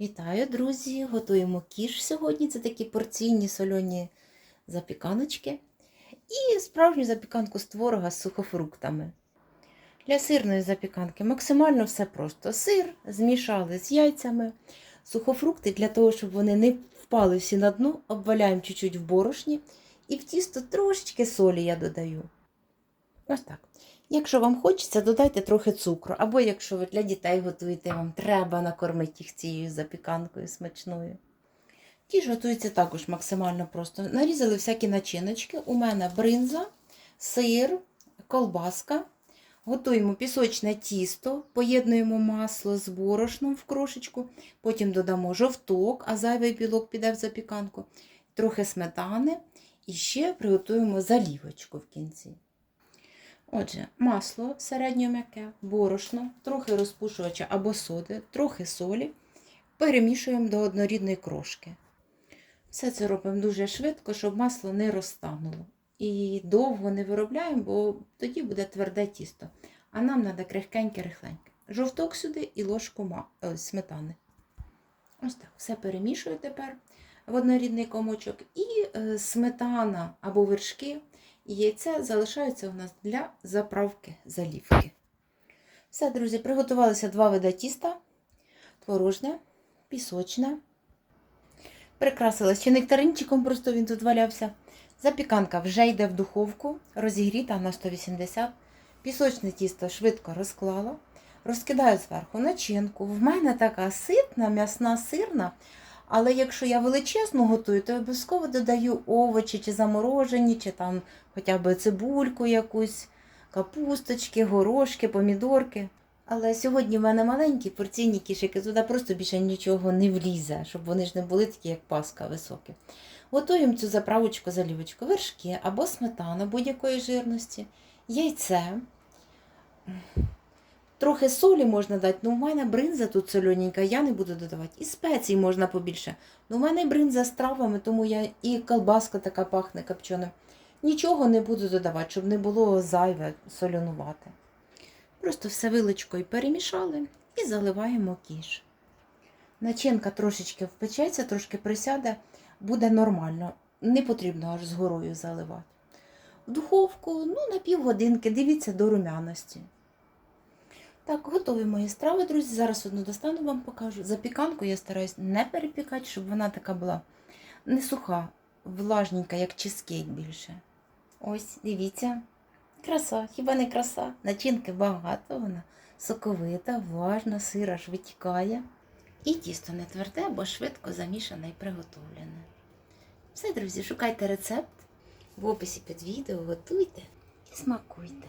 Вітаю, друзі! Готуємо кіш сьогодні. Це такі порційні сольоні запіканочки. І справжню запіканку з творога з сухофруктами. Для сирної запіканки максимально все просто. Сир змішали з яйцями, сухофрукти для того, щоб вони не впали всі на дно, обваляємо чуть-чуть в борошні. І в тісто трошечки солі я додаю. Ось так. Якщо вам хочеться, додайте трохи цукру. Або якщо ви для дітей готуєте, вам треба накормити їх цією запіканкою смачною. Ті ж готуються також максимально просто. Нарізали всякі начиночки. У мене бринза, сир, колбаска. Готуємо пісочне тісто, поєднуємо масло з борошном в крошечку, потім додамо жовток, а зайвий білок піде в запіканку, трохи сметани і ще приготуємо залівочку в кінці. Отже, масло середньо м'яке, борошно, трохи розпушувача або соди, трохи солі. Перемішуємо до однорідної крошки. Все це робимо дуже швидко, щоб масло не розтануло. І довго не виробляємо, бо тоді буде тверде тісто. А нам треба крихкеньке-рихленьке. Жовток сюди і ложку е, сметани. Ось так. Все перемішую тепер в однорідний комочок. І е, сметана або вершки і яйце залишаються у нас для заправки залівки. Все, друзі, приготувалися два вида тіста: творожне, пісочне. Прикрасила ще нектаринчиком, просто він тут валявся. Запіканка вже йде в духовку, розігріта на 180. Пісочне тісто швидко розклала. Розкидаю зверху начинку. В мене така ситна, м'ясна сирна. Але якщо я величезну готую, то обов'язково додаю овочі, чи заморожені, чи там хоча б цибульку якусь, капусточки, горошки, помідорки. Але сьогодні в мене маленькі порційні кішики, туди просто більше нічого не влізе, щоб вони ж не були такі, як паска високі. Готуємо цю заправочку залівочку, вершки або сметана будь-якої жирності, яйце. Трохи солі можна дати, ну в мене бринза тут солененька, я не буду додавати. І спецій можна побільше. Ну, в мене бринза з травами, тому я і колбаска така пахне копченим. Нічого не буду додавати, щоб не було зайве солянувати. Просто все виличкою перемішали і заливаємо кіш. Начинка трошечки впечеться, трошки присяде, буде нормально. Не потрібно аж з горою заливати. В духовку ну, на півгодинки, дивіться до румяності. Так, готові мої страви, друзі. Зараз одну достану вам покажу. Запіканку я стараюсь не перепікати, щоб вона така була не суха, влажненька, як чизкейк більше. Ось, дивіться. Краса, хіба не краса? Начинки багато, вона соковита, важна, сир аж витікає. І тісто не тверде, бо швидко замішане і приготовлене. Все, друзі, шукайте рецепт в описі під відео, готуйте і смакуйте.